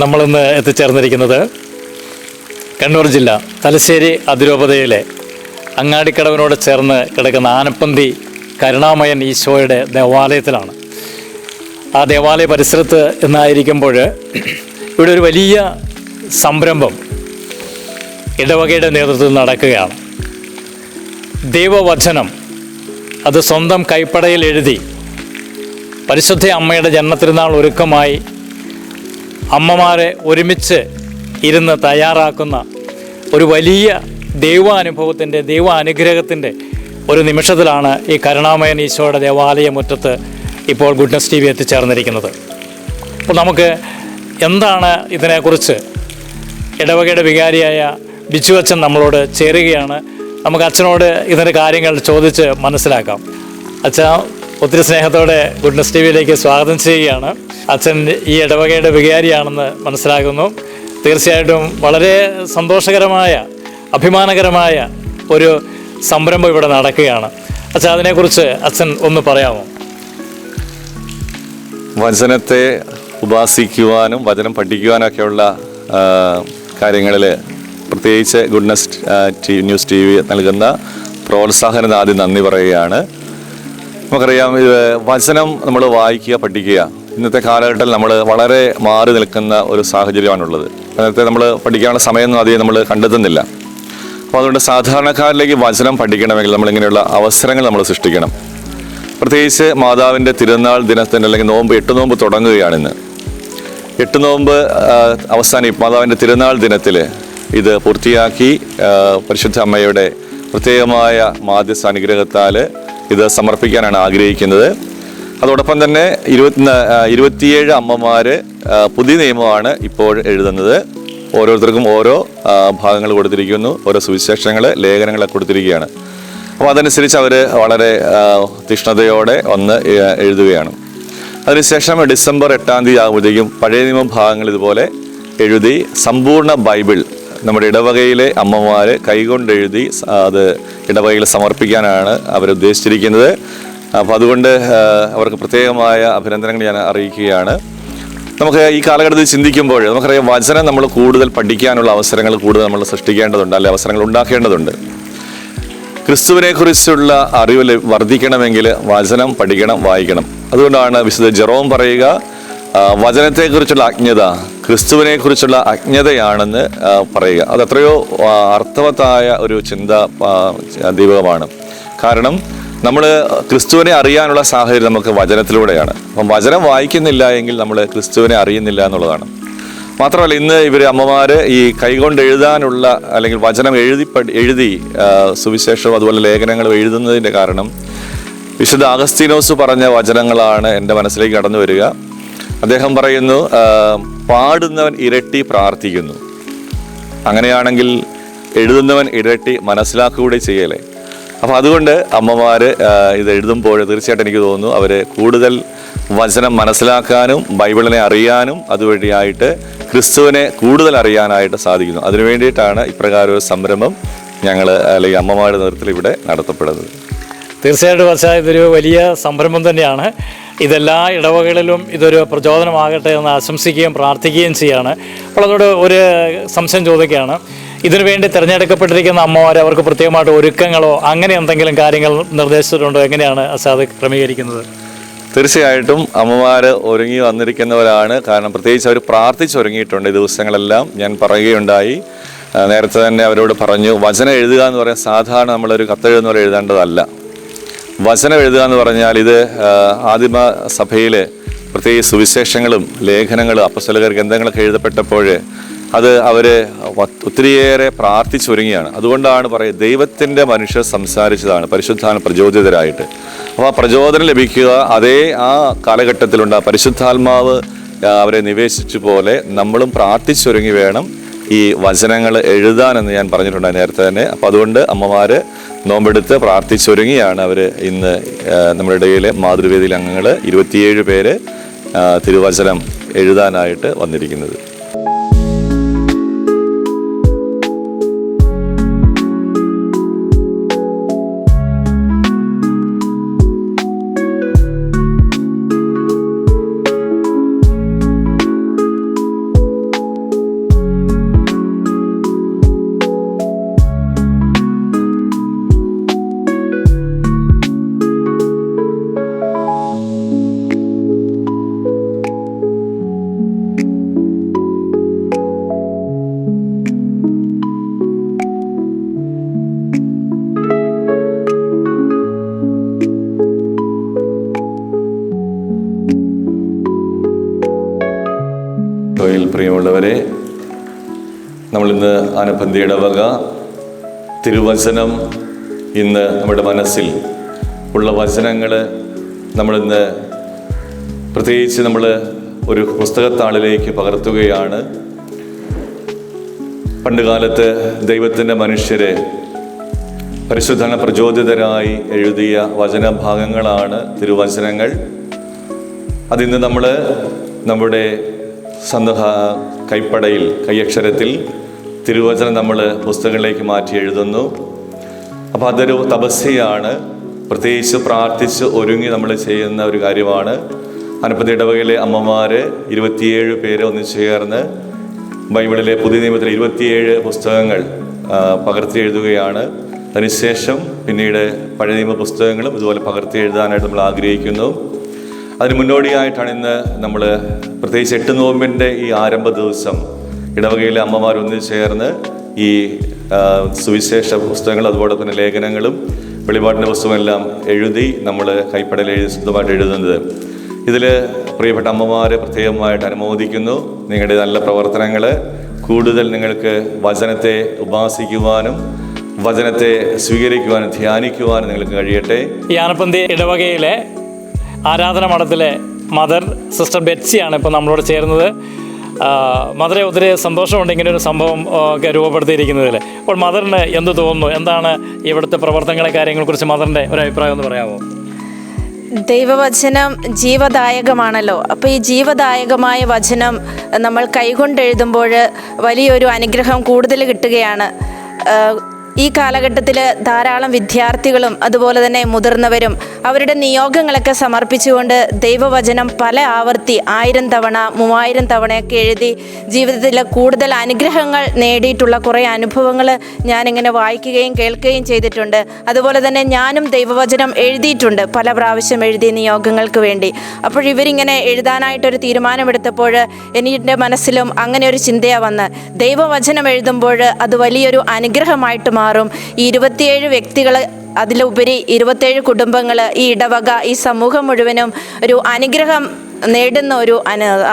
നമ്മളിന്ന് എത്തിച്ചേർന്നിരിക്കുന്നത് കണ്ണൂർ ജില്ല തലശ്ശേരി അതിരൂപതയിലെ അങ്ങാടിക്കടവിനോട് ചേർന്ന് കിടക്കുന്ന ആനപ്പന്തി കരുണാമയൻ ഈശോയുടെ ദേവാലയത്തിലാണ്. ആ ദേവാലയ പരിസരത്ത് എന്നായിരിക്കുമ്പോൾ ഇവിടെ ഒരു വലിയ സംരംഭം ഇടവകയുടെ നേതൃത്വത്തിൽ നടക്കുകയാണ്. ദൈവവചനം അത് സ്വന്തം കൈപ്പടയിൽ എഴുതി പരിശുദ്ധ അമ്മയുടെ ജന്മത്തിരുന്നാൾ ഒരുക്കമായി അമ്മമാരെ ഒരുമിച്ച് ഇരുന്ന് തയ്യാറാക്കുന്ന ഒരു വലിയ ദൈവാനുഭവത്തിന്റെ ദൈവ അനുഗ്രഹത്തിന്റെ ഒരു നിമിഷത്തിലാണ് ഈ കരുണാമയൻ ഈശോയുടെ ദേവാലയ മുറ്റത്ത് ഇപ്പോൾ ഗുഡ്നസ് ടി വി എത്തിച്ചേർന്നിരിക്കുന്നത്. അപ്പോൾ നമുക്ക് എന്താണ് ഇതിനെക്കുറിച്ച് ഇടവകയുടെ വികാരിയായ ബിച്ചു അച്ഛൻ നമ്മളോട് ചേരുകയാണ്. നമുക്ക് അച്ഛനോട് ഇതിന്റെ കാര്യങ്ങൾ ചോദിച്ച് മനസ്സിലാക്കാം. അച്ഛ ഒത്തിരി സ്നേഹത്തോടെ ഗുഡ്നസ് ടി വിയിലേക്ക് സ്വാഗതം ചെയ്യുകയാണ്. അച്ഛൻ ഈ ഇടവകയുടെ വികാരിയാണെന്ന് മനസ്സിലാകുന്നു. തീർച്ചയായിട്ടും വളരെ സന്തോഷകരമായ അഭിമാനകരമായ ഒരു സംരംഭം ഇവിടെ നടക്കുകയാണ്. അച്ഛൻ അതിനെക്കുറിച്ച് അച്ഛൻ ഒന്ന് പറയാമോ? വചനത്തെ ഉപാസിക്കുവാനും വചനം പഠിക്കുവാനൊക്കെയുള്ള കാര്യങ്ങളിൽ പ്രത്യേകിച്ച് goodness T news T V നൽകുന്ന പ്രോത്സാഹനം ആദ്യം നന്ദി പറയുകയാണ്. നമുക്കറിയാം വചനം നമ്മൾ വായിക്കുക പഠിക്കുക. ഇന്നത്തെ കാലഘട്ടത്തിൽ നമ്മൾ വളരെ മാറി നിൽക്കുന്ന ഒരു സാഹചര്യമാണുള്ളത്. നേരത്തെ നമ്മൾ പഠിക്കാനുള്ള സമയമൊന്നും അധികം നമ്മൾ കണ്ടെത്തുന്നില്ല. അപ്പോൾ അതുകൊണ്ട് സാധാരണക്കാരിലേക്ക് വചനം പഠിക്കണമെങ്കിൽ നമ്മളിങ്ങനെയുള്ള അവസരങ്ങൾ നമ്മൾ സൃഷ്ടിക്കണം. പ്രത്യേകിച്ച് മാതാവിന്റെ തിരുനാൾ ദിനത്തിന് അല്ലെങ്കിൽ നോമ്പ് എട്ട് നോമ്പ് തുടങ്ങുകയാണിന്ന്. എട്ട് നോമ്പ് അവസാനം മാതാവിന്റെ തിരുനാൾ ദിനത്തിൽ ഇത് പൂർത്തിയാക്കി പരിശുദ്ധ അമ്മയുടെ പ്രത്യേകമായ മാധ്യസ്ഥ അനുഗ്രഹത്താൽ ഇത് സമർപ്പിക്കാനാണ് ആഗ്രഹിക്കുന്നത്. അതോടൊപ്പം തന്നെ ഇരുപത്തി ഇരുപത്തിയേഴ് അമ്മമാർ പുതിയ നിയമമാണ് ഇപ്പോൾ എഴുതുന്നത്. ഓരോരുത്തർക്കും ഓരോ ഭാഗങ്ങൾ കൊടുത്തിരിക്കുന്നു ഓരോ സുവിശേഷങ്ങൾ ലേഖനങ്ങളൊക്കെ കൊടുത്തിരിക്കുകയാണ്. അപ്പോൾ അതനുസരിച്ച് അവർ വളരെ തീഷ്ണതയോടെ ഒന്ന് എഴുതുകയാണ്. അതിനുശേഷം ഡിസംബർ എട്ടാം തീയതി ആകുമ്പോഴത്തേക്കും പഴയ നിയമ ഭാഗങ്ങൾ ഇതുപോലെ എഴുതി സമ്പൂർണ ബൈബിൾ നമ്മുടെ ഇടവകയിലെ അമ്മമാർ കൈകൊണ്ട് എഴുതി അത് ഇടവകയിൽ സമർപ്പിക്കാനാണ് അവർ ഉദ്ദേശിച്ചിരിക്കുന്നത് അപ്പോൾ അതുകൊണ്ട് അവർക്ക് പ്രത്യേകമായ അഭിനന്ദനങ്ങൾ ഞാൻ അറിയിക്കുകയാണ്. നമുക്ക് ഈ കാലഘട്ടത്തിൽ ചിന്തിക്കുമ്പോൾ നമുക്കറിയാം വചനം നമ്മൾ കൂടുതൽ പഠിക്കാനുള്ള അവസരങ്ങൾ കൂടുതൽ നമ്മൾ സൃഷ്ടിക്കേണ്ടതുണ്ട് അല്ലെ അവസരങ്ങൾ ഉണ്ടാക്കേണ്ടതുണ്ട്. ക്രിസ്തുവിനെ കുറിച്ചുള്ള അറിവ് വർദ്ധിക്കണമെങ്കിൽ വചനം പഠിക്കണം വായിക്കണം. അതുകൊണ്ടാണ് വിശുദ്ധ ജെറോം പറയുക വചനത്തെക്കുറിച്ചുള്ള അജ്ഞത ക്രിസ്തുവിനെ കുറിച്ചുള്ള അജ്ഞതയാണെന്ന് പറയുക. അത് അർത്ഥവത്തായ ഒരു ചിന്ത ദീപകമാണ് കാരണം നമ്മൾ ക്രിസ്തുവിനെ അറിയാനുള്ള സാഹചര്യം നമുക്ക് വചനത്തിലൂടെയാണ്. അപ്പം വചനം വായിക്കുന്നില്ല എങ്കിൽ നമ്മൾ ക്രിസ്തുവിനെ അറിയുന്നില്ല എന്നുള്ളതാണ്. മാത്രമല്ല ഇന്ന് ഇവർ അമ്മമാർ ഈ കൈകൊണ്ട് എഴുതാനുള്ള അല്ലെങ്കിൽ വചനം എഴുതി എഴുതി സുവിശേഷം അതുപോലെ ലേഖനങ്ങളും എഴുതുന്നതിന്റെ കാരണം വിശുദ്ധ അഗസ്തീനോസ് പറഞ്ഞ വചനങ്ങളാണ് എന്റെ മനസ്സിലേക്ക് കടന്നു വരിക അദ്ദേഹം പറയുന്നു പാടുന്നവൻ ഇരട്ടി പ്രാർത്ഥിക്കുന്നു. അങ്ങനെയാണെങ്കിൽ എഴുതുന്നവൻ ഇരട്ടി മനസ്സിലാക്കുകൂടെ ചെയ്യലേ അപ്പോൾ അതുകൊണ്ട് അമ്മമാർ ഇത് എഴുതുമ്പോൾ തീർച്ചയായിട്ടും എനിക്ക് തോന്നുന്നു അവർ കൂടുതൽ വചനം മനസ്സിലാക്കാനും ബൈബിളിനെ അറിയാനും അതുവഴിയായിട്ട് ക്രിസ്തുവിനെ കൂടുതൽ അറിയാനായിട്ട് സാധിക്കുന്നു. അതിനു വേണ്ടിയിട്ടാണ് ഇപ്രകാരം ഒരു സംരംഭം ഞങ്ങൾ അല്ലെങ്കിൽ അമ്മമാരുടെ നേതൃത്വത്തിൽ ഇവിടെ നടത്തപ്പെടുന്നത്. തീർച്ചയായിട്ടും വച്ചാൽ ഇതൊരു വലിയ സംരംഭം തന്നെയാണ്. ഇതെല്ലാ ഇടവകളിലും ഇതൊരു പ്രചോദനമാകട്ടെ എന്ന് ആശംസിക്കുകയും പ്രാർത്ഥിക്കുകയും ചെയ്യാണ്. അപ്പോൾ അതോട് ഒരു സംശയം ചോദിക്കുകയാണ്. ഇതിനു വേണ്ടി തിരഞ്ഞെടുക്കപ്പെട്ടിരിക്കുന്ന അമ്മമാർ അവർക്ക് പ്രത്യേകമായിട്ട് ഒരുക്കങ്ങളോ അങ്ങനെ എന്തെങ്കിലും കാര്യങ്ങൾ നിർദ്ദേശിച്ചിട്ടുണ്ടോ? എങ്ങനെയാണ് അസാദ് ക്രമീകരിക്കുന്നത്? തീർച്ചയായിട്ടും അമ്മമാർ ഒരുങ്ങി വന്നിരിക്കുന്നവരാണ്. കാരണം പ്രത്യേകിച്ച് അവർ പ്രാർത്ഥിച്ചൊരുങ്ങിയിട്ടുണ്ട് ഈ ദിവസങ്ങളെല്ലാം. ഞാൻ പറയുകയുണ്ടായി. നേരത്തെ തന്നെ അവരോട് പറഞ്ഞു വചനം എഴുതുക എന്ന് പറയാൻ സാധാരണ നമ്മളൊരു കത്തെഴുതുന്നവരെ എഴുതേണ്ടതല്ല. വചനം എഴുതുക എന്ന് പറഞ്ഞാൽ ഇത് ആദിമ സഭയിൽ പ്രത്യേകിച്ച് സുവിശേഷങ്ങളും ലേഖനങ്ങളും അപ്പസ്വലക ഗ്രന്ഥങ്ങളൊക്കെ എഴുതപ്പെട്ടപ്പോൾ അത് അവർ ഒത്തിരിയേറെ പ്രാർത്ഥിച്ചൊരുങ്ങിയാണ്. അതുകൊണ്ടാണ് പറയുക ദൈവത്തിന്റെ മനുഷ്യർ സംസാരിച്ചതാണ് പരിശുദ്ധാൽ പ്രചോദിതരായിട്ട്. അപ്പോൾ ആ പ്രചോദനം ലഭിക്കുക അതേ ആ കാലഘട്ടത്തിലുണ്ട്. ആ പരിശുദ്ധാത്മാവ് അവരെ നിവേശിച്ചു പോലെ നമ്മളും പ്രാർത്ഥിച്ചൊരുങ്ങി വേണം ഈ വചനങ്ങൾ എഴുതാനെന്ന് ഞാൻ പറഞ്ഞിട്ടുണ്ട് നേരത്തെ തന്നെ. അപ്പോൾ അതുകൊണ്ട് അമ്മമാർ നോമ്പെടുത്ത് പ്രാർത്ഥിച്ചൊരുങ്ങിയാണ് അവർ ഇന്ന് നമ്മുടെ ഇടയിലെ മാതൃവേദിയിലെ അംഗങ്ങൾ ഇരുപത്തിയേഴ് പേര് തിരുവചനം എഴുതാനായിട്ട് വന്നിരിക്കുന്നത്. ഈശോയിൽ പ്രിയമുള്ളവരെ നമ്മളിന്ന് ആനപ്പന്തി ഇടവക തിരുവചനം ഇന്ന് നമ്മുടെ മനസ്സിൽ ഉള്ള വചനങ്ങൾ നമ്മളിന്ന് പ്രത്യേകിച്ച് നമ്മൾ ഒരു പുസ്തകത്താളിലേക്ക് പകർത്തുകയാണ്. പണ്ടുകാലത്ത് ദൈവത്തിന്റെ മനുഷ്യരെ പരിശുദ്ധന പ്രചോദിതരായി എഴുതിയ വചനഭാഗങ്ങളാണ് തിരുവചനങ്ങൾ. അതിന്ന് നമ്മൾ നമ്മുടെ സ്വന്തം ഹാ- കൈപ്പടയിൽ കൈയക്ഷരത്തിൽ തിരുവചനം നമ്മൾ പുസ്തകങ്ങളിലേക്ക് മാറ്റി എഴുതുന്നു. അപ്പോൾ അതൊരു തപസ്യയാണ്. പ്രത്യേകിച്ച് പ്രാർത്ഥിച്ച് ഒരുങ്ങി നമ്മൾ ചെയ്യുന്ന ഒരു കാര്യമാണ്. അനപ്പതി ഇടവകയിലെ അമ്മമാർ ഇരുപത്തിയേഴ് പേര് ഒന്നിച്ച് ചേർന്ന് ബൈബിളിലെ പുതിയ നിയമത്തിലെ ഇരുപത്തിയേഴ് പുസ്തകങ്ങൾ പകർത്തി എഴുതുകയാണ്. അതിനുശേഷം പിന്നീട് പഴയ നിയമ പുസ്തകങ്ങളും ഇതുപോലെ പകർത്തി എഴുതാനായിട്ട് നമ്മൾ ആഗ്രഹിക്കുന്നു. അതിന് മുന്നോടിയായിട്ടാണ് ഇന്ന് നമ്മൾ പ്രത്യേകിച്ച് എട്ട് നോമ്പിന്റെ ഈ ആരംഭ ദിവസം ഇടവകയിലെ അമ്മമാർ ഒന്നു ചേർന്ന് ഈ സുവിശേഷ പുസ്തകങ്ങൾ അതുപോലെ തന്നെ ലേഖനങ്ങളും വെളിപാടിന്റെ പുസ്തകമെല്ലാം എഴുതി നമ്മൾ കൈപ്പടയിൽ എഴുതി സ്വന്തമായിട്ട് എഴുതുന്നത്. ഇതിൽ പ്രിയപ്പെട്ട അമ്മമാരെ പ്രത്യേകമായിട്ട് അനുമോദിക്കുന്നു. നിങ്ങളുടെ നല്ല പ്രവർത്തനങ്ങൾ കൂടുതൽ നിങ്ങൾക്ക് വചനത്തെ ഉപാസിക്കുവാനും വചനത്തെ സ്വീകരിക്കുവാനും ധ്യാനിക്കുവാനും നിങ്ങൾക്ക് കഴിയട്ടെ. ഈ ആനപ്പന്തി ഇടവകയിലെ ആരാധന മഠത്തിലെ മദർ സിസ്റ്റർ ബെറ്റ്സിയാണ് ഇപ്പോൾ നമ്മളോട് ചേർന്നത് മദറെ ഒത്തിരി സന്തോഷമുണ്ട് ഇങ്ങനെ ഒരു സംഭവം ഒക്കെ രൂപപ്പെടുത്തിയിരിക്കുന്നതിൽ അപ്പോൾ മദറിന് എന്ത് തോന്നുന്നു? എന്താണ് ഇവിടുത്തെ പ്രവർത്തനങ്ങളെ കാര്യങ്ങളെ കുറിച്ച് മദറിന്റെ ഒരു അഭിപ്രായം ഒന്ന് പറയാമോ? ദൈവവചനം ജീവദായകമാണല്ലോ. അപ്പോൾ ഈ ജീവദായകമായ വചനം നമ്മൾ കൈകൊണ്ടെഴുതുമ്പോൾ വലിയൊരു അനുഗ്രഹം കൂടുതൽ കിട്ടുകയാണ്. ഈ കാലഘട്ടത്തിൽ ധാരാളം വിദ്യാർത്ഥികളും അതുപോലെ തന്നെ മുതിർന്നവരും അവരുടെ നിയോഗങ്ങളൊക്കെ സമർപ്പിച്ചുകൊണ്ട് ദൈവവചനം പല ആവർത്തി ആയിരം തവണ മൂവായിരം തവണയൊക്കെ എഴുതി ജീവിതത്തിൽ കൂടുതൽ അനുഗ്രഹങ്ങൾ നേടിയിട്ടുള്ള കുറേ അനുഭവങ്ങൾ ഞാനിങ്ങനെ വായിക്കുകയും കേൾക്കുകയും ചെയ്തിട്ടുണ്ട്. അതുപോലെ തന്നെ ഞാനും ദൈവവചനം എഴുതിയിട്ടുണ്ട് പല പ്രാവശ്യം എഴുതിയ നിയോഗങ്ങൾക്ക് വേണ്ടി. അപ്പോൾ ഇവരിങ്ങനെ എഴുതാനായിട്ടൊരു തീരുമാനമെടുത്തപ്പോൾ എന്റെ മനസ്സിലും അങ്ങനെ ഒരു ചിന്തയാണ് വന്ന്. ദൈവവചനം എഴുതുമ്പോൾ അത് വലിയൊരു അനുഗ്രഹമായിട്ട് മാറും. ഈ ഇരുപത്തിയേഴ് വ്യക്തികൾ അതിലുപരി ഇരുപത്തേഴ് കുടുംബങ്ങൾ ഈ ഇടവക ഈ സമൂഹം മുഴുവനും ഒരു അനുഗ്രഹം നേടുന്ന ഒരു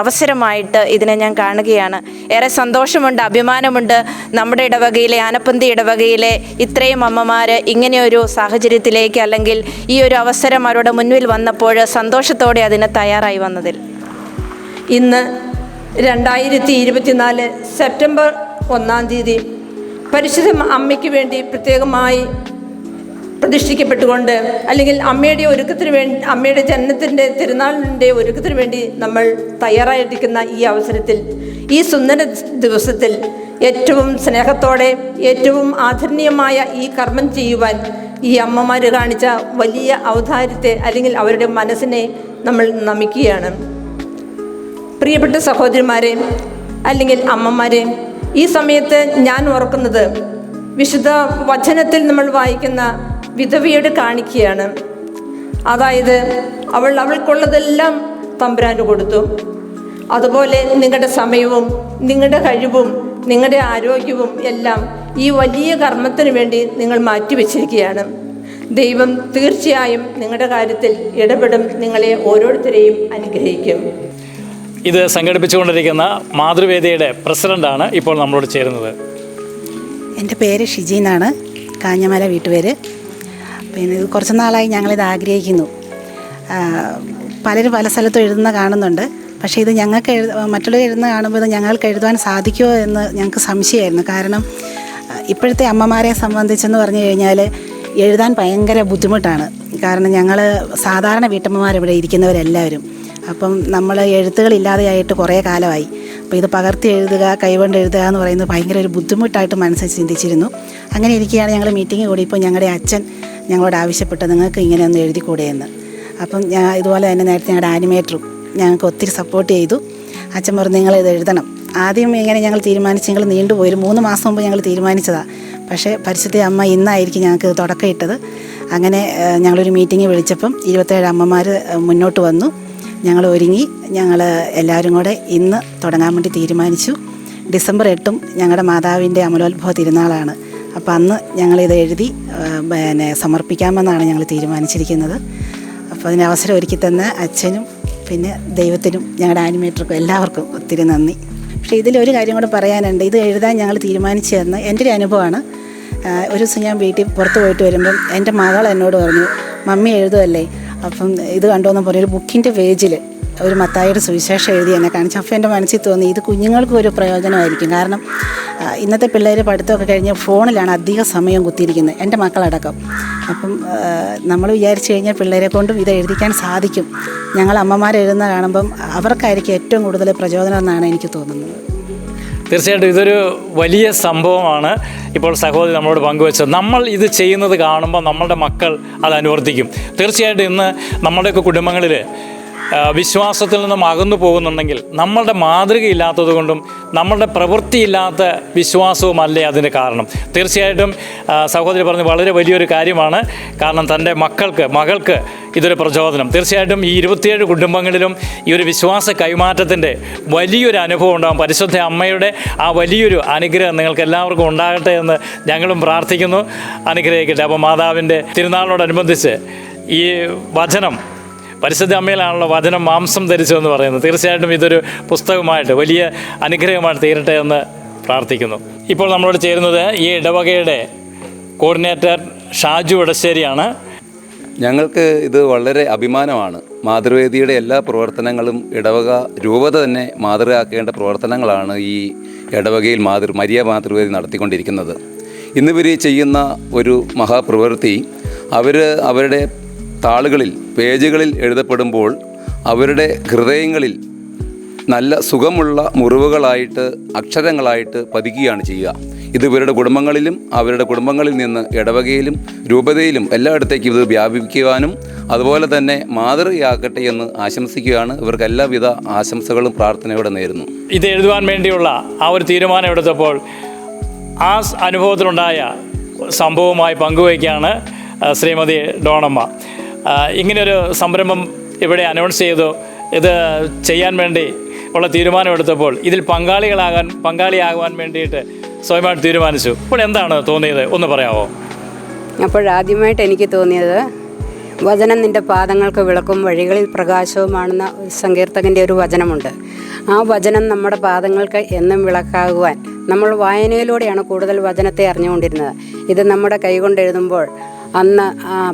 അവസരമായിട്ട് ഇതിനെ ഞാൻ കാണുകയാണ്. ഏറെ സന്തോഷമുണ്ട് അഭിമാനമുണ്ട് നമ്മുടെ ഇടവകയിലെ ആനപ്പന്തി ഇടവകയിലെ ഇത്രയും അമ്മമാർ ഇങ്ങനെയൊരു സാഹചര്യത്തിലേക്ക് അല്ലെങ്കിൽ ഈ ഒരു അവസരം അവരുടെ മുന്നിൽ വന്നപ്പോൾ സന്തോഷത്തോടെ അതിന് തയ്യാറായി വന്നതിൽ. ഇന്ന് രണ്ടായിരത്തി ഇരുപത്തിനാല് സെപ്റ്റംബർ ഒന്നാം തീയതി പരിശുദ്ധ അമ്മയ്ക്ക് വേണ്ടി പ്രത്യേകമായി പ്രതിഷ്ഠിക്കപ്പെട്ടുകൊണ്ട് അല്ലെങ്കിൽ അമ്മയുടെ ഒരുക്കത്തിന് വേണ്ടി അമ്മയുടെ ജനനത്തിന്റെ തിരുനാളിന്റെ ഒരുക്കത്തിന് വേണ്ടി നമ്മൾ തയ്യാറായിരിക്കുന്ന ഈ അവസരത്തിൽ ഈ സുന്ദര ദിവസത്തിൽ ഏറ്റവും സ്നേഹത്തോടെ ഏറ്റവും ആദരണീയമായ ഈ കർമ്മം ചെയ്യുവാൻ ഈ അമ്മമാർ കാണിച്ച വലിയ ഔദാര്യത്തെ അല്ലെങ്കിൽ അവരുടെ മനസ്സിനെ നമ്മൾ നമിക്കുകയാണ്. പ്രിയപ്പെട്ട സഹോദരിമാരെ അല്ലെങ്കിൽ അമ്മമാരെ ഈ സമയത്ത് ഞാൻ ഓർക്കുന്നത് വിശുദ്ധ വചനത്തിൽ നമ്മൾ വായിക്കുന്ന വിധവയോട് കാണിക്കുകയാണ്. അതായത് അവൾ അവൾക്കുള്ളതെല്ലാം തമ്പുരാന് കൊടുത്തു. അതുപോലെ നിങ്ങളുടെ സമയവും നിങ്ങളുടെ കഴിവും നിങ്ങളുടെ ആരോഗ്യവും എല്ലാം ഈ വലിയ കർമ്മത്തിന് വേണ്ടി നിങ്ങൾ മാറ്റിവെച്ചിരിക്കുകയാണ്. ദൈവം തീർച്ചയായും നിങ്ങളുടെ കാര്യത്തിൽ ഇടപെടും നിങ്ങളെ ഓരോരുത്തരെയും അനുഗ്രഹിക്കും. ഇത് സംഘടിപ്പിച്ചുകൊണ്ടിരിക്കുന്ന മാതൃവേദിയുടെ പ്രസിഡന്റാണ് ഇപ്പോൾ നമ്മളോട് ചേരുന്നത്. എന്റെ പേര് ഷിജി എന്നാണ് കാഞ്ഞമല വീട്ടുപേര്. പിന്നെ ഇത് കുറച്ച് നാളായി ഞങ്ങളിത് ആഗ്രഹിക്കുന്നു. പലരും പല സ്ഥലത്തും എഴുതുന്ന കാണുന്നുണ്ട്. പക്ഷേ ഇത് ഞങ്ങൾക്ക് എഴുത മറ്റുള്ളവർ എഴുതുന്ന കാണുമ്പോൾ ഇത് ഞങ്ങൾക്ക് എഴുതുവാൻ സാധിക്കുമോ എന്ന് ഞങ്ങൾക്ക് സംശയമായിരുന്നു. കാരണം ഇപ്പോഴത്തെ അമ്മമാരെ സംബന്ധിച്ചെന്ന് പറഞ്ഞു കഴിഞ്ഞാൽ എഴുതാൻ ഭയങ്കര ബുദ്ധിമുട്ടാണ്. കാരണം ഞങ്ങൾ സാധാരണ വീട്ടമ്മമാരിവിടെ ഇരിക്കുന്നവരെല്ലാവരും. അപ്പം നമ്മൾ എഴുത്തുകളില്ലാതെയായിട്ട് കുറേ കാലമായി. അപ്പോൾ ഇത് പകർത്തി എഴുതുക കൈകൊണ്ട് എഴുതുക എന്ന് പറയുന്നത് ഭയങ്കര ഒരു ബുദ്ധിമുട്ടായിട്ട് മനസ്സിൽ ചിന്തിച്ചിരുന്നു. അങ്ങനെ ഇരിക്കുകയാണ് ഞങ്ങൾ മീറ്റിംഗ് കൂടിയപ്പോൾ ഞങ്ങളുടെ അച്ഛൻ ഞങ്ങളോട് ആവശ്യപ്പെട്ടു നിങ്ങൾക്ക് ഇങ്ങനെ ഒന്ന് എഴുതിക്കൂടെ എന്ന് അപ്പം ഞാൻ ഇതുപോലെ തന്നെ നേരത്തെ ഞങ്ങളുടെ ആനിമേറ്ററും ഞങ്ങൾക്ക് ഒത്തിരി സപ്പോർട്ട് ചെയ്തു. അച്ഛൻ പറഞ്ഞു നിങ്ങൾ ഇത് എഴുതണം. ആദ്യം ഇങ്ങനെ ഞങ്ങൾ തീരുമാനിച്ച് ഞങ്ങൾ നീണ്ടുപോയി ഒരു മൂന്ന് മാസം മുമ്പ് ഞങ്ങൾ തീരുമാനിച്ചതാണ് പക്ഷേ പരിശുദ്ധ അമ്മ ഇന്നായിരിക്കും ഞങ്ങൾക്ക് ഇത് തുടക്കം ഇട്ടത്. അങ്ങനെ ഞങ്ങളൊരു മീറ്റിംഗ് വിളിച്ചപ്പം ഇരുപത്തേഴ് അമ്മമാർ മുന്നോട്ട് വന്നു. ഞങ്ങൾ ഒരുങ്ങി ഞങ്ങൾ എല്ലാവരും കൂടെ ഇന്ന് തുടങ്ങാൻ വേണ്ടി തീരുമാനിച്ചു. ഡിസംബർ എട്ടും ഞങ്ങളുടെ മാതാവിന്റെ അമലോത്ഭവ തിരുനാളാണ്. അപ്പോൾ അന്ന് ഞങ്ങളിത് എഴുതി പിന്നെ സമർപ്പിക്കാമെന്നാണ് ഞങ്ങൾ തീരുമാനിച്ചിരിക്കുന്നത്. അപ്പോൾ അതിന് അവസരം ഒരുക്കി തന്ന അച്ഛനും പിന്നെ ദൈവത്തിനും ഞങ്ങളുടെ ആനിമേറ്റർക്കും എല്ലാവർക്കും ഒത്തിരി നന്ദി. പക്ഷേ ഇതിലൊരു കാര്യം കൂടെ പറയാനുണ്ട്. ഇത് എഴുതാൻ ഞങ്ങൾ തീരുമാനിച്ചു തന്ന എന്റെ ഒരു അനുഭവമാണ്. ഒരു ദിവസം ഞാൻ വീട്ടിൽ പുറത്ത് പോയിട്ട് വരുമ്പം എന്റെ മകൾ എന്നോട് പറഞ്ഞു മമ്മി എഴുതുമല്ലേ അപ്പം ഇത് കണ്ടുവന്ന പോലെ ഒരു ബുക്കിന്റെ പേജിൽ ഒരു മത്തായിയുടെ സുവിശേഷം എഴുതി എന്നെ കാണിച്ചു. അപ്പോൾ എന്റെ മനസ്സിൽ തോന്നി ഇത് കുഞ്ഞുങ്ങൾക്കും ഒരു പ്രയോജനമായിരിക്കും. കാരണം ഇന്നത്തെ പിള്ളേർ പഠിത്തമൊക്കെ കഴിഞ്ഞ് ഫോണിലാണ് അധിക സമയം കുത്തിയിരിക്കുന്നത് എന്റെ മക്കളടക്കം. അപ്പം നമ്മൾ വിചാരിച്ചു കഴിഞ്ഞാൽ പിള്ളേരെ കൊണ്ടും ഇത് എഴുതിക്കാൻ സാധിക്കും. ഞങ്ങൾ അമ്മമാർ എഴുതുന്ന കാണുമ്പം അവർക്കായിരിക്കും ഏറ്റവും കൂടുതൽ പ്രചോദനം എന്നാണ് എനിക്ക് തോന്നുന്നത്. തീർച്ചയായിട്ടും ഇതൊരു വലിയ സംഭവമാണ്. ഇപ്പോൾ സഹോദരി നമ്മളോട് പങ്കുവച്ചത്. നമ്മൾ ഇത് ചെയ്യുന്നത് കാണുമ്പോൾ നമ്മളുടെ മക്കൾ അത് അനുവർത്തിക്കും. തീർച്ചയായിട്ടും ഇന്ന് നമ്മുടെയൊക്കെ കുടുംബങ്ങളിൽ വിശ്വാസത്തിൽ നിന്നും അകന്നു പോകുന്നുണ്ടെങ്കിൽ നമ്മളുടെ മാതൃകയില്ലാത്തത് കൊണ്ടും നമ്മളുടെ പ്രവൃത്തിയില്ലാത്ത വിശ്വാസവുമല്ലേ അതിന് കാരണം. തീർച്ചയായിട്ടും സഹോദരി പറഞ്ഞ് വളരെ വലിയൊരു കാര്യമാണ്. കാരണം തന്റെ മക്കൾക്ക് മകൾക്ക് ഇതൊരു പ്രചോദനം. തീർച്ചയായിട്ടും ഈ ഇരുപത്തിയേഴ് കുടുംബങ്ങളിലും ഈ ഒരു വിശ്വാസ കൈമാറ്റത്തിന്റെ വലിയൊരു അനുഭവം ഉണ്ടാകും പരിശുദ്ധ അമ്മയുടെ ആ വലിയൊരു അനുഗ്രഹം നിങ്ങൾക്ക് എല്ലാവർക്കും ഉണ്ടാകട്ടെ എന്ന് ഞങ്ങളും പ്രാർത്ഥിക്കുന്നു. അനുഗ്രഹിക്കട്ടെ. അപ്പോൾ മാതാവിന്റെ തിരുനാളിനോടനുബന്ധിച്ച് ഈ വചനം പരിശുദ്ധ അമ്മയിലാണല്ലോ വചനം മാംസം ധരിച്ചു എന്ന് പറയുന്നത്. തീർച്ചയായിട്ടും ഇതൊരു പുസ്തകമായിട്ട് വലിയ അനുഗ്രഹമായിട്ട് തീരട്ടെ എന്ന് പ്രാർത്ഥിക്കുന്നു. ഇപ്പോൾ നമ്മളോട് ചേരുന്നത് ഈ ഇടവകയുടെ കോർഡിനേറ്റർ ഷാജു ഇടശ്ശേരിയാണ് ഞങ്ങൾക്ക് ഇത് വളരെ അഭിമാനമാണ്. മാതൃവേദിയുടെ എല്ലാ പ്രവർത്തനങ്ങളും ഇടവക രൂപത തന്നെ മാതൃകയാക്കേണ്ട പ്രവർത്തനങ്ങളാണ് ഈ ഇടവകയിൽ മാതൃ മരിയ മാതൃവേദി നടത്തിക്കൊണ്ടിരിക്കുന്നത്. ഇന്ന് ഇന്നിവർ ചെയ്യുന്ന ഒരു മഹാപ്രവൃത്തി അവർ അവരുടെ താളുകളിൽ പേജുകളിൽ എഴുതപ്പെടുമ്പോൾ അവരുടെ ഹൃദയങ്ങളിൽ നല്ല സുഖമുള്ള മുറിവുകളായിട്ട് അക്ഷരങ്ങളായിട്ട് പതിക്കുകയാണ് ചെയ്യുക. ഇത് ഇവരുടെ കുടുംബങ്ങളിലും അവരുടെ കുടുംബങ്ങളിൽ നിന്ന് ഇടവകയിലും രൂപതയിലും എല്ലായിടത്തേക്കും ഇത് വ്യാപിക്കുവാനും അതുപോലെ തന്നെ മാതൃകയാക്കട്ടെ എന്ന് ആശംസിക്കുകയാണ്. ഇവർക്ക് എല്ലാവിധ ആശംസകളും പ്രാർത്ഥനയോടെ നേരുന്നു. ഇത് എഴുതുവാൻ വേണ്ടിയുള്ള ആ ഒരു തീരുമാനം എടുത്തപ്പോൾ ആ അനുഭവത്തിലുണ്ടായ സംഭവവുമായി പങ്കുവയ്ക്കുകയാണ് ശ്രീമതി ഡോണമ്മ. ആ, ഇങ്ങനൊരു സംരംഭം ഇവിടെ അനൗൺസ് ചെയ്തു. ഇത് ചെയ്യാൻ വേണ്ടി ഉള്ള തീരുമാനമെടുത്തപ്പോൾ ഇതിൽ പങ്കാളികളാകാൻ പങ്കാളിയാകുവാൻ വേണ്ടിയിട്ട് സ്വയമായിട്ട് തീരുമാനിച്ചു. അപ്പോൾ എന്താണ് തോന്നിയത്? ഒന്ന് പറയാമോ? അപ്പോഴാദ്യമായിട്ട് എനിക്ക് തോന്നിയത് വചനം നിന്റെ പാദങ്ങൾക്ക് വിളക്കും വഴികളിൽ പ്രകാശവുമാണെന്ന സങ്കീർത്തകന്റെ ഒരു വചനമുണ്ട്. ആ വചനം നമ്മുടെ പാദങ്ങൾക്ക് എന്നും വിളക്കാകുവാൻ. നമ്മൾ വായനയിലൂടെയാണ് കൂടുതൽ വചനത്തെ അറിഞ്ഞുകൊണ്ടിരുന്നത്. ഇത് നമ്മുടെ കൈകൊണ്ട് എഴുതുമ്പോൾ അന്ന്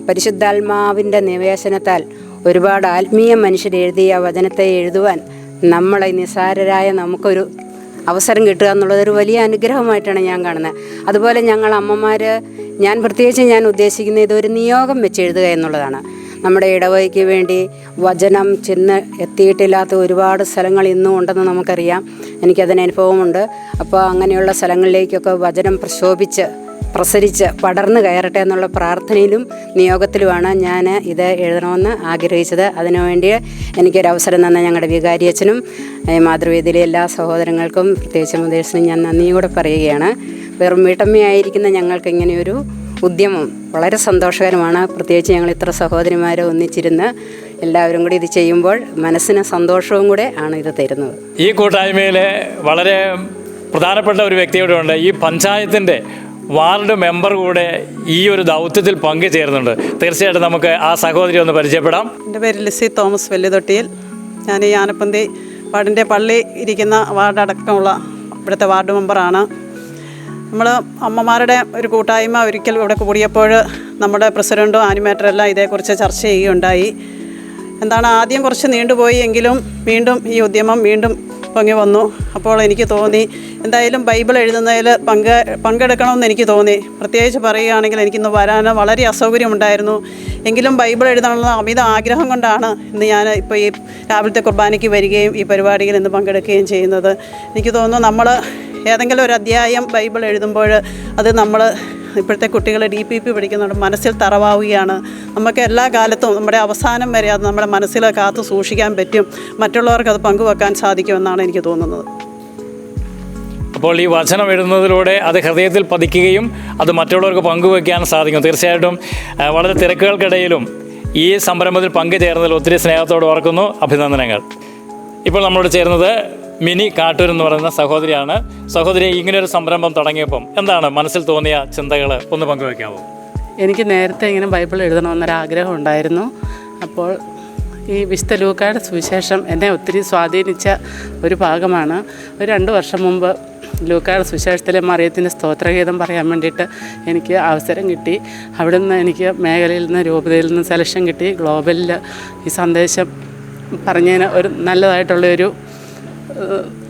പരിശുദ്ധാത്മാവിന്റെ നിവേശനത്താൽ ഒരുപാട് ആത്മീയ മനുഷ്യർ എഴുതിയ വചനത്തെ എഴുതുവാൻ നമ്മളെ നിസാരരായ നമുക്കൊരു അവസരം കിട്ടുക എന്നുള്ളതൊരു വലിയ അനുഗ്രഹമായിട്ടാണ് ഞാൻ കാണുന്നത്. അതുപോലെ ഞങ്ങൾ അമ്മമാർ ഞാൻ പ്രത്യേകിച്ച് ഞാൻ ഉദ്ദേശിക്കുന്ന ഇതൊരു നിയോഗം വെച്ച് എഴുതുക എന്നുള്ളതാണ്. നമ്മുടെ ഇടവകയ്ക്ക് വേണ്ടി വചനം ചെന്ന് എത്തിയിട്ടില്ലാത്ത ഒരുപാട് സ്ഥലങ്ങൾ ഇന്നും ഉണ്ടെന്ന് നമുക്കറിയാം. എനിക്കതിന് അനുഭവമുണ്ട്. അപ്പോൾ അങ്ങനെയുള്ള സ്ഥലങ്ങളിലേക്കൊക്കെ വചനം പ്രശോഭിച്ച് പ്രസരിച്ച് പടർന്നു കയറട്ടെ എന്നുള്ള പ്രാർത്ഥനയിലും നിയോഗത്തിലുമാണ് ഞാൻ ഇത് എഴുതണമെന്ന് ആഗ്രഹിച്ചത്. അതിനുവേണ്ടി എനിക്കൊരവസരം തന്ന ഞങ്ങളുടെ വികാരിയച്ഛനും മാതൃവേദിയിലെ എല്ലാ സഹോദരങ്ങൾക്കും പ്രത്യേകിച്ച് മുദേശനും ഞാൻ നന്ദിയോടെ പറയുകയാണ്. വെറും വീട്ടമ്മയായിരിക്കുന്ന ഞങ്ങൾക്ക് ഇങ്ങനെയൊരു ഉദ്യമം വളരെ സന്തോഷകരമാണ്. പ്രത്യേകിച്ച് ഞങ്ങൾ ഇത്ര സഹോദരിമാരെ ഒന്നിച്ചിരുന്ന് എല്ലാവരും കൂടി ഇത് ചെയ്യുമ്പോൾ മനസ്സിന് സന്തോഷവും കൂടെ ആണ് ഇത് തരുന്നത്. ഈ കൂട്ടായ്മയിലെ വളരെ പ്രധാനപ്പെട്ട ഒരു വ്യക്തിയോടെ ഉണ്ട് ഈ പഞ്ചായത്തിന്റെ വാർഡ് മെമ്പർ കൂടെ ഈ ഒരു ദൗത്യത്തിൽ പങ്കുചേരുന്നുണ്ട്. തീർച്ചയായിട്ടും നമുക്ക് ആ സഹോദരി ഒന്ന് പരിചയപ്പെടാം. എന്റെ പേര് ലിസി തോമസ് വെല്ലുതൊട്ടിയിൽ. ഞാൻ ഈ ആനപ്പന്തി വാർഡിന്റെ പള്ളി ഇരിക്കുന്ന വാർഡ് അടക്കമുള്ള ഇവിടുത്തെ വാർഡ് മെമ്പറാണ്. നമ്മൾ അമ്മമാരുടെ ഒരു കൂട്ടായ്മ ഒരിക്കൽ ഇവിടെ കൂടിയപ്പോൾ നമ്മുടെ പ്രസിഡന്റും ആനിമേറ്ററും എല്ലാം ഇതേക്കുറിച്ച് ചർച്ച ചെയ്യുകയുണ്ടായി. എന്താണ് ആദ്യം കുറച്ച് നീണ്ടുപോയി എങ്കിലും വീണ്ടും ഈ ഉദ്യമം വീണ്ടും പൊങ്ങി വന്നു. അപ്പോൾ എനിക്ക് തോന്നി എന്തായാലും ബൈബിൾ എഴുതുന്നതിൽ പങ്ക് പങ്കെടുക്കണമെന്ന് എനിക്ക് തോന്നി. പ്രത്യേകിച്ച് പറയുകയാണെങ്കിൽ എനിക്കിന്ന് വരാൻ വളരെ അസൗകര്യമുണ്ടായിരുന്നു. എങ്കിലും ബൈബിൾ എഴുതാനുള്ള അമിത ആഗ്രഹം കൊണ്ടാണ് ഇന്ന് ഞാൻ ഇപ്പോൾ ഈ രാവിലത്തെ കുർബാനയ്ക്ക് വരികയും ഈ പരിപാടിയിൽ ഇന്ന് പങ്കെടുക്കുകയും ചെയ്യുന്നത്. എനിക്ക് തോന്നുന്നു നമ്മൾ ഏതെങ്കിലും ഒരു അധ്യായം ബൈബിൾ എഴുതുമ്പോൾ അത് നമ്മൾ ഇപ്പോഴത്തെ കുട്ടികൾ ഡി പി പി പഠിക്കുന്നുണ്ട് മനസ്സിൽ തറവാവുകയാണ്. നമുക്ക് എല്ലാ കാലത്തും നമ്മുടെ അവസാനം വരെ അത് നമ്മുടെ മനസ്സിൽ കാത്തു സൂക്ഷിക്കാൻ പറ്റും. മറ്റുള്ളവർക്ക് അത് പങ്കുവെക്കാൻ സാധിക്കുമെന്നാണ് എനിക്ക് തോന്നുന്നത്. അപ്പോൾ ഈ വചനം എഴുതുന്നതിലൂടെ അത് ഹൃദയത്തിൽ പതിക്കുകയും അത് മറ്റുള്ളവർക്ക് പങ്കുവയ്ക്കാൻ സാധിക്കും. തീർച്ചയായിട്ടും വളരെ തിരക്കുകൾക്കിടയിലും ഈ സംരംഭത്തിൽ പങ്കുചേർന്നതിൽ ഒത്തിരി സ്നേഹത്തോടെ ഓർക്കുന്നു. അഭിനന്ദനങ്ങൾ. ഇപ്പോൾ നമ്മളോട് ചേരുന്നത് മിനി കാട്ടൂർ എന്ന് പറയുന്ന സഹോദരിയാണ്. സഹോദരി ഇങ്ങനെയൊരു സംരംഭം തുടങ്ങിയപ്പം എന്താണ് മനസ്സിൽ തോന്നിയ ചിന്തകൾ ഒന്ന് പങ്കുവയ്ക്കാമോ എനിക്ക് നേരത്തെ ഇങ്ങനെ ബൈബിൾ എഴുതണമെന്നൊരാഗ്രഹം ഉണ്ടായിരുന്നു. അപ്പോൾ ഈ വിശുദ്ധ ലൂക്കായുടെ സുവിശേഷം എന്നെ ഒത്തിരി സ്വാധീനിച്ച ഒരു ഭാഗമാണ്. ഒരു രണ്ട് വർഷം മുമ്പ് ലൂക്കായുടെ സുവിശേഷത്തിലെ മറിയത്തിന്റെ സ്തോത്രഗീതം പറയാൻ വേണ്ടിയിട്ട് എനിക്ക് അവസരം കിട്ടി. അവിടെ നിന്ന് എനിക്ക് മേഖലയിൽ നിന്ന് രൂപതയിൽ നിന്ന് സെലക്ഷൻ കിട്ടി. ഗ്ലോബലിൽ ഈ സന്ദേശം പറഞ്ഞതിന് ഒരു നല്ലതായിട്ടുള്ളൊരു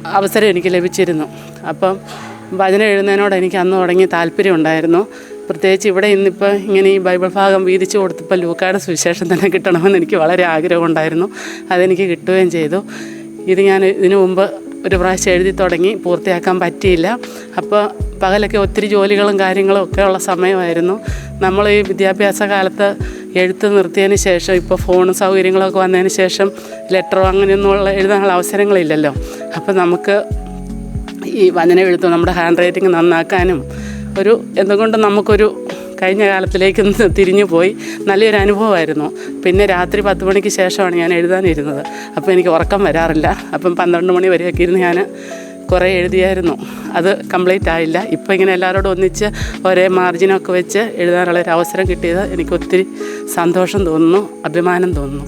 അവസരം എനിക്ക് ലഭിച്ചിരുന്നു. അപ്പം ഭജന എഴുതുന്നതിനോട് എനിക്ക് അന്ന് തുടങ്ങി താല്പര്യം ഉണ്ടായിരുന്നു. പ്രത്യേകിച്ച് ഇവിടെ ഇന്നിപ്പോൾ ഇങ്ങനെ ഈ ബൈബിൾ ഭാഗം വീതിച്ചു കൊടുത്തപ്പോൾ ലൂക്കായുടെ സുവിശേഷം തന്നെ കിട്ടണമെന്ന് എനിക്ക് വളരെ ആഗ്രഹമുണ്ടായിരുന്നു. അതെനിക്ക് കിട്ടുകയും ചെയ്തു. ഇത് ഞാൻ ഇതിനു മുമ്പ് ഒരു പ്രാവശ്യം എഴുതി തുടങ്ങി പൂർത്തിയാക്കാൻ പറ്റിയില്ല. അപ്പോൾ പകലൊക്കെ ഒത്തിരി ജോലികളും കാര്യങ്ങളും ഒക്കെ ഉള്ള സമയമായിരുന്നു. നമ്മൾ ഈ വിദ്യാഭ്യാസ കാലത്ത് എഴുത്ത് നിർത്തിയതിന് ശേഷം ഇപ്പോൾ ഫോൺ സൗകര്യങ്ങളൊക്കെ വന്നതിന് ശേഷം ലെറ്ററോ അങ്ങനെയൊന്നുമുള്ള എഴുതാനുള്ള അവസരങ്ങളില്ലല്ലോ. അപ്പോൾ നമുക്ക് ഈ വചന എഴുത്ത് നമ്മുടെ ഹാൻഡ് റൈറ്റിംഗ് നന്നാക്കാനും ഒരു എന്തുകൊണ്ടും നമുക്കൊരു കഴിഞ്ഞ കാലത്തിലേക്ക് തിരിഞ്ഞു പോയി. നല്ലൊരു അനുഭവമായിരുന്നു. പിന്നെ രാത്രി പത്ത് മണിക്ക് ശേഷമാണ് ഞാൻ എഴുതാനിരുന്നത്. അപ്പോൾ എനിക്ക് ഉറക്കം വരാറില്ല. അപ്പം പന്ത്രണ്ട് മണി വരെയൊക്കെ ഇരുന്ന് ഞാൻ കുറേ എഴുതിയായിരുന്നു. അത് കംപ്ലീറ്റ് ആയില്ല. ഇപ്പോൾ ഇങ്ങനെ എല്ലാവരോടും ഒന്നിച്ച് ഒരേ മാർജിനൊക്കെ വെച്ച് എഴുതാനുള്ള ഒരു അവസരം കിട്ടിയത് എനിക്ക് ഒത്തിരി സന്തോഷം തോന്നുന്നു. അഭിമാനം തോന്നുന്നു.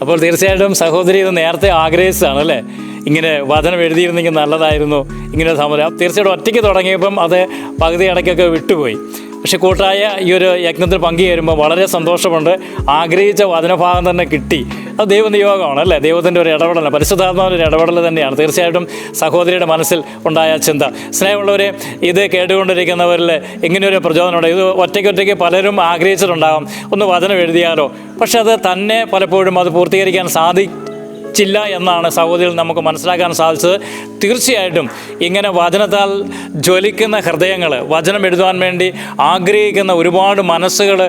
അപ്പോൾ തീർച്ചയായിട്ടും സഹോദരി ഇത് നേരത്തെ ആഗ്രഹിച്ചതാണ് അല്ലേ? ഇങ്ങനെ വചനം എഴുതിയിരുന്നെങ്കിൽ നല്ലതായിരുന്നു. ഇങ്ങനെ സമരം. തീർച്ചയായിട്ടും ഒറ്റയ്ക്ക് തുടങ്ങിയപ്പം അത് പകുതി ഇടയ്ക്കൊക്കെ വിട്ടുപോയി. പക്ഷെ കൂട്ടായ ഈ ഒരു യജ്ഞത്തിൽ പങ്കുചേരുമ്പോൾ വളരെ സന്തോഷമുണ്ട്. ആഗ്രഹിച്ച വചനഭാഗം തന്നെ കിട്ടി. അത് ദൈവ നിയോഗമാണ് അല്ലേ? ദൈവത്തിന്റെ ഒരു ഇടപെടൽ പരിശുദ്ധാത്മാവിന്റെ ഒരു ഇടപെടൽ തന്നെയാണ്. തീർച്ചയായിട്ടും സഹോദരിയുടെ മനസ്സിൽ ഉണ്ടായ ചിന്ത. സ്നേഹമുള്ളവരെ ഇത് കേട്ടുകൊണ്ടിരിക്കുന്നവരിൽ ഇങ്ങനെയൊരു പ്രചോദനമുണ്ട് ഇത് ഒറ്റയ്ക്കൊറ്റയ്ക്ക് പലരും ആഗ്രഹിച്ചിട്ടുണ്ടാകും. ഒന്ന് വചനം എഴുതിയാലോ? പക്ഷെ അത് തന്നെ പലപ്പോഴും അത് പൂർത്തീകരിക്കാൻ സാധിച്ചില്ല എന്നാണ് സഹോദരിൽ നമുക്ക് മനസ്സിലാക്കാൻ സാധിച്ചത്. തീർച്ചയായിട്ടും ഇങ്ങനെ വചനത്താൽ ജ്വലിക്കുന്ന ഹൃദയങ്ങൾ വചനം എഴുതുവാൻ വേണ്ടി ആഗ്രഹിക്കുന്ന ഒരുപാട് മനസ്സുകൾ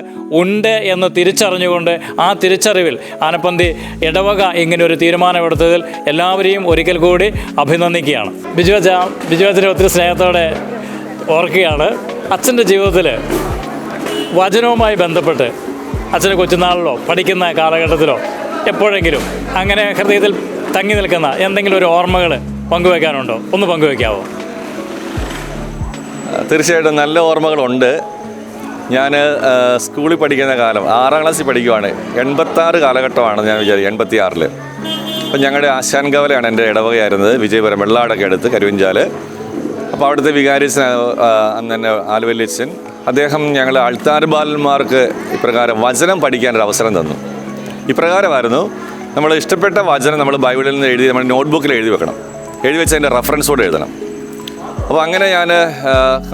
ഉണ്ട് എന്ന് തിരിച്ചറിഞ്ഞുകൊണ്ട് ആ തിരിച്ചറിവിൽ ആനപ്പന്തി ഇടവക ഇങ്ങനെ ഒരു തീരുമാനമെടുത്തതിൽ എല്ലാവരെയും ഒരിക്കൽ കൂടി അഭിനന്ദിക്കുകയാണ്. ബിജുവച്ച ബിജുവച്ചനെ ഒത്തിരി സ്നേഹത്തോടെ ഓർക്കുകയാണ്. അച്ഛന്റെ ജീവിതത്തിൽ വചനവുമായി ബന്ധപ്പെട്ട് അച്ഛന് കൊച്ചുനാളിലോ പഠിക്കുന്ന കാലഘട്ടത്തിലോ എപ്പോഴെങ്കിലും അങ്ങനെ ഹൃദയത്തിൽ തങ്ങി നിൽക്കുന്ന എന്തെങ്കിലും ഒരു ഓർമ്മകൾ പങ്കുവെക്കാനുണ്ടോ? ഒന്ന് പങ്കുവെക്കാവോ? തീർച്ചയായിട്ടും നല്ല ഓർമ്മകളുണ്ട്. ഞാൻ സ്കൂളിൽ പഠിക്കുന്ന കാലം ആറാം ക്ലാസ്സിൽ പഠിക്കുവാണ്. എൺപത്താറ് കാലഘട്ടമാണ് ഞാൻ വിചാരിക്കും എൺപത്തി ആറിൽ അപ്പം ഞങ്ങളുടെ ആശാൻ കവലയാണ് എന്റെ ഇടവകയായിരുന്നത് വിജയപുരം വെള്ളാടൊക്കെ അടുത്ത് കരുവഞ്ചാൽ അപ്പോൾ അവിടുത്തെ വികാരിച്ചൻ അന്ന് തന്നെ ആലുവല്യച്ചൻ അദ്ദേഹം ഞങ്ങൾ അൾത്താർ ബാലന്മാർക്ക് ഇപ്രകാരം വചനം പഠിക്കാനൊരു അവസരം തന്നു. ഇപ്രകാരമായിരുന്നു നമ്മൾ ഇഷ്ടപ്പെട്ട വചനം നമ്മൾ ബൈബിളിൽ നിന്ന് എഴുതി നമ്മൾ നോട്ട്ബുക്കിൽ എഴുതി വെക്കണം. എഴുതി വെച്ച് അതിന്റെ റെഫറൻസോട് എഴുതണം. അപ്പോൾ അങ്ങനെ ഞാൻ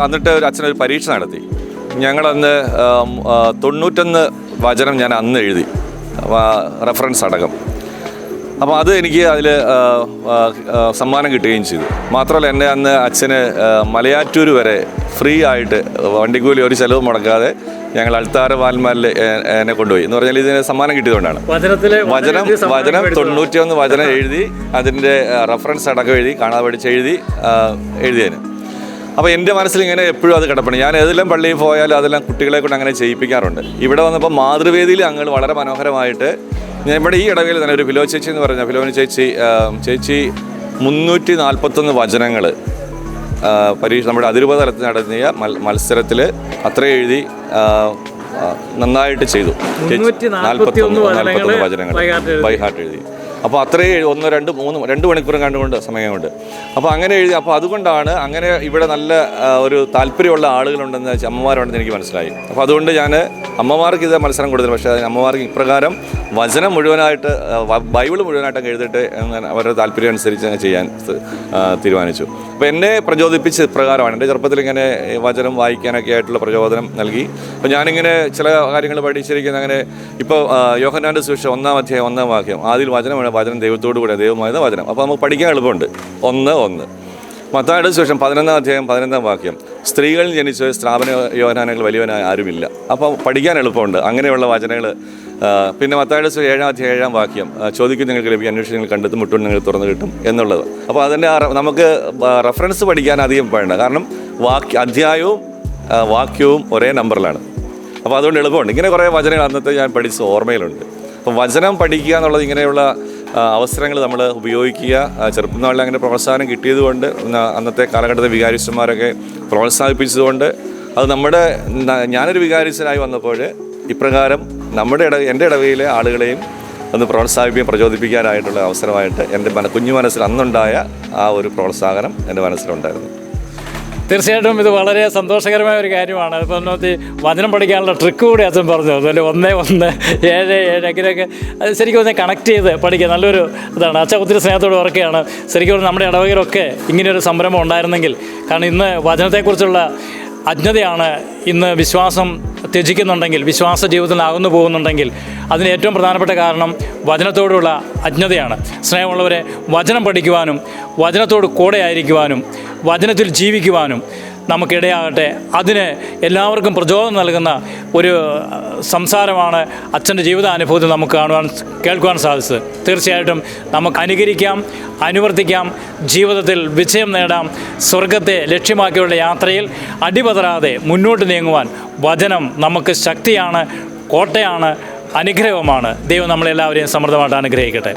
എന്നിട്ട് ഒരു അച്ഛനൊരു പരീക്ഷ നടത്തി. ഞങ്ങളന്ന് തൊണ്ണൂറ്റൊന്ന് വചനം ഞാൻ അന്ന് എഴുതി. റെഫറൻസ് അടക്കം. അപ്പോൾ അത് എനിക്ക് അതിൽ സമ്മാനം കിട്ടുകയും ചെയ്തു. മാത്രമല്ല എന്റെ അന്ന് അച്ഛന് മലയാറ്റൂർ വരെ ഫ്രീ ആയിട്ട് വണ്ടിക്കൂലി ഒരു ചിലവ് മുടക്കാതെ ഞങ്ങൾ അൾത്താര വാൽമാലിൽ എന്നെ കൊണ്ടുപോയി. എന്ന് പറഞ്ഞാൽ ഇതിന് സമ്മാനം കിട്ടിയതുകൊണ്ടാണ്. വചനം വചനം തൊണ്ണൂറ്റിയൊന്ന് വചനം എഴുതി അതിന്റെ റെഫറൻസ് അടക്കം എഴുതി കാണാതെ പഠിച്ച് എഴുതി എഴുതിയതിന് അപ്പോൾ എന്റെ മനസ്സിൽ ഇങ്ങനെ എപ്പോഴും അത് കിടപ്പണം ഞാൻ ഏതെല്ലാം പള്ളിയിൽ പോയാലും അതെല്ലാം കുട്ടികളെ കൊണ്ട് അങ്ങനെ ചെയ്യിപ്പിക്കാറുണ്ട്. ഇവിടെ വന്നപ്പോൾ മാതൃവേദിയിൽ അങ്ങൾ വളരെ മനോഹരമായിട്ട് ഇവിടെ ഈ ഇടവയിൽ തന്നെ ഒരു ഫിലോ ചേച്ചി എന്ന് പറഞ്ഞ ഫിലോന് ചേച്ചി ചേച്ചി മുന്നൂറ്റി നാൽപ്പത്തൊന്ന് വചനങ്ങൾ പരീക്ഷ നമ്മുടെ അതിരൂപ തലത്തിൽ നടത്തിയ മത്സരത്തിൽ അത്ര എഴുതി നന്നായിട്ട് ചെയ്തു. 341 വചനങ്ങൾ വചനങ്ങൾ ബൈ ഹാർട്ട് എഴുതി. അപ്പോൾ അത്രയും ഒന്ന് രണ്ട് മൂന്ന് രണ്ട് മണിക്കൂറും കണ്ടുകൊണ്ട് സമയമുണ്ട്. അപ്പോൾ അങ്ങനെ എഴുതി അപ്പോൾ അതുകൊണ്ടാണ് അങ്ങനെ ഇവിടെ നല്ല ഒരു താല്പര്യമുള്ള ആളുകളുണ്ടെന്ന് അമ്മമാരുണ്ടെന്ന് എനിക്ക് മനസ്സിലായി. അപ്പോൾ അതുകൊണ്ട് ഞാൻ അമ്മമാർക്ക് ഇത് മത്സരം കൊടുത്തില്ല പക്ഷേ അമ്മമാർക്ക് ഇപ്രകാരം വചനം മുഴുവനായിട്ട് ബൈബിൾ മുഴുവനായിട്ട് എഴുതിയിട്ട് അവരുടെ താല്പര്യം അനുസരിച്ച് ചെയ്യാൻ തീരുമാനിച്ചു. അപ്പോൾ എന്നെ പ്രചോദിപ്പിച്ച പ്രകാരമാണ്. എന്റെ ചെറുപ്പത്തിൽ ഇങ്ങനെ വചനം വായിക്കാനൊക്കെ ആയിട്ടുള്ള പ്രചോദനം നൽകി. അപ്പോൾ ഞാനിങ്ങനെ ചില കാര്യങ്ങൾ പഠിച്ചിരിക്കുന്ന അങ്ങനെ ഇപ്പോൾ യോഹനാന്റെ സുവിശേഷം ഒന്നാം അധ്യായം ഒന്നാം വാക്യം. ആദ്യം വചനമാണ് വചനം ദൈവത്തോടു കൂടെ ദൈവമായത് വചനം. അപ്പോൾ നമുക്ക് പഠിക്കാൻ എളുപ്പമുണ്ട്. ഒന്ന് ഒന്ന്. മത്തായുടെ ശേഷം പതിനൊന്നാം അധ്യായം പതിനൊന്നാം വാക്യം. സ്ത്രീകളിൽ ജനിച്ച സ്ഥാപന യോഹനാനങ്ങൾ വലിയവനായ ആരുമില്ല. അപ്പോൾ പഠിക്കാൻ എളുപ്പമുണ്ട്. അങ്ങനെയുള്ള വചനങ്ങൾ പിന്നെ മത്തായുടെ ഏഴാം അധ്യായം ഏഴാം വാക്യം ചോദിക്കും നിങ്ങൾക്ക് ലഭിക്കും അന്വേഷിച്ച് നിങ്ങൾ കണ്ടെത്തും മുട്ടും നിങ്ങൾ തുറന്നു കിട്ടും എന്നുള്ളത്. അപ്പോൾ അതിന്റെ നമുക്ക് റെഫറൻസ് പഠിക്കാൻ അധികം വേണ്ട കാരണം വാക്യ അധ്യായവും വാക്യവും ഒരേ നമ്പറിലാണ് അപ്പോൾ അതുകൊണ്ട് എളുപ്പമുണ്ട്. ഇങ്ങനെ കുറേ വചനങ്ങൾ അന്നത്തെ ഞാൻ പഠിച്ച ഓർമ്മയിലുണ്ട്. അപ്പോൾ വചനം പഠിക്കുക എന്നുള്ളത് ഇങ്ങനെയുള്ള അവസരങ്ങൾ നമ്മൾ ഉപയോഗിക്കുക. ആ, ചെറുപ്പം നാളിൽ അങ്ങനെ പ്രോത്സാഹനം കിട്ടിയതുകൊണ്ട് അന്നത്തെ കാലഘട്ടത്തെ വികാരിച്ചന്മാരൊക്കെ പ്രോത്സാഹിപ്പിച്ചതുകൊണ്ട് അത് നമ്മുടെ ഞാനൊരു വികാരിച്ചനായി വന്നപ്പോൾ ഇപ്രകാരം നമ്മുടെ ഇട എന്റെ ഇടവയിലെ ആളുകളെയും ഒന്ന് പ്രോത്സാഹിപ്പിക്കുകയും പ്രചോദിപ്പിക്കാനായിട്ടുള്ള അവസരമായിട്ട് എന്റെ മന കുഞ്ഞു മനസ്സിൽ അന്നുണ്ടായ ആ ഒരു പ്രോത്സാഹനം എന്റെ മനസ്സിലുണ്ടായിരുന്നു. തീർച്ചയായിട്ടും ഇത് വളരെ സന്തോഷകരമായ ഒരു കാര്യമാണ്. ഇപ്പം നോക്കി വചനം പഠിക്കാനുള്ള ട്രിക്ക് കൂടി അച്ഛൻ പറഞ്ഞു. അതുപോലെ ഒന്ന് ഒന്ന് ഏഴ് ഏഴ് അങ്ങനെയൊക്കെ അത് ശരിക്കും ഒന്ന് കണക്ട് ചെയ്ത് പഠിക്കുക. നല്ലൊരു ഇതാണ്. അച്ഛൻ ഒത്തിരി സ്നേഹത്തോട് ഓർക്കുകയാണ്. ശരിക്കും നമ്മുടെ ഇടവകയിലൊക്കെ ഇങ്ങനെയൊരു സംരംഭം ഉണ്ടായിരുന്നെങ്കിൽ കാരണം ഇന്ന് വചനത്തെക്കുറിച്ചുള്ള അജ്ഞതയാണ് ഇന്ന് വിശ്വാസം ത്യജിക്കുന്നുണ്ടെങ്കിൽ വിശ്വാസ ജീവിതത്തിൽ അകന്നു പോകുന്നുണ്ടെങ്കിൽ അതിന് ഏറ്റവും പ്രധാനപ്പെട്ട കാരണം വചനത്തോടുള്ള അജ്ഞതയാണ്. സ്നേഹമുള്ളവരെ വചനം പഠിക്കുവാനും വചനത്തോട് കൂടെ ആയിരിക്കുവാനും വചനത്തിൽ ജീവിക്കുവാനും നമുക്കിടയാകട്ടെ. അതിന് എല്ലാവർക്കും പ്രചോദനം നൽകുന്ന ഒരു സംസാരമാണ് അച്ഛന്റെ ജീവിതാനുഭവത്തിൽ നമുക്ക് കാണുവാൻ കേൾക്കുവാൻ സാധിച്ചത്. തീർച്ചയായിട്ടും നമുക്ക് അനുകരിക്കാം അനുവർത്തിക്കാം ജീവിതത്തിൽ വിജയം നേടാം സ്വർഗത്തെ ലക്ഷ്യമാക്കിയുള്ള യാത്രയിൽ അടിപതരാതെ മുന്നോട്ട് നീങ്ങുവാൻ വചനം നമുക്ക് ശക്തിയാണ് കോട്ടയാണ് അനുഗ്രഹമാണ് ദൈവം നമ്മളെല്ലാവരെയും സമൃദ്ധമായിട്ട് അനുഗ്രഹിക്കട്ടെ.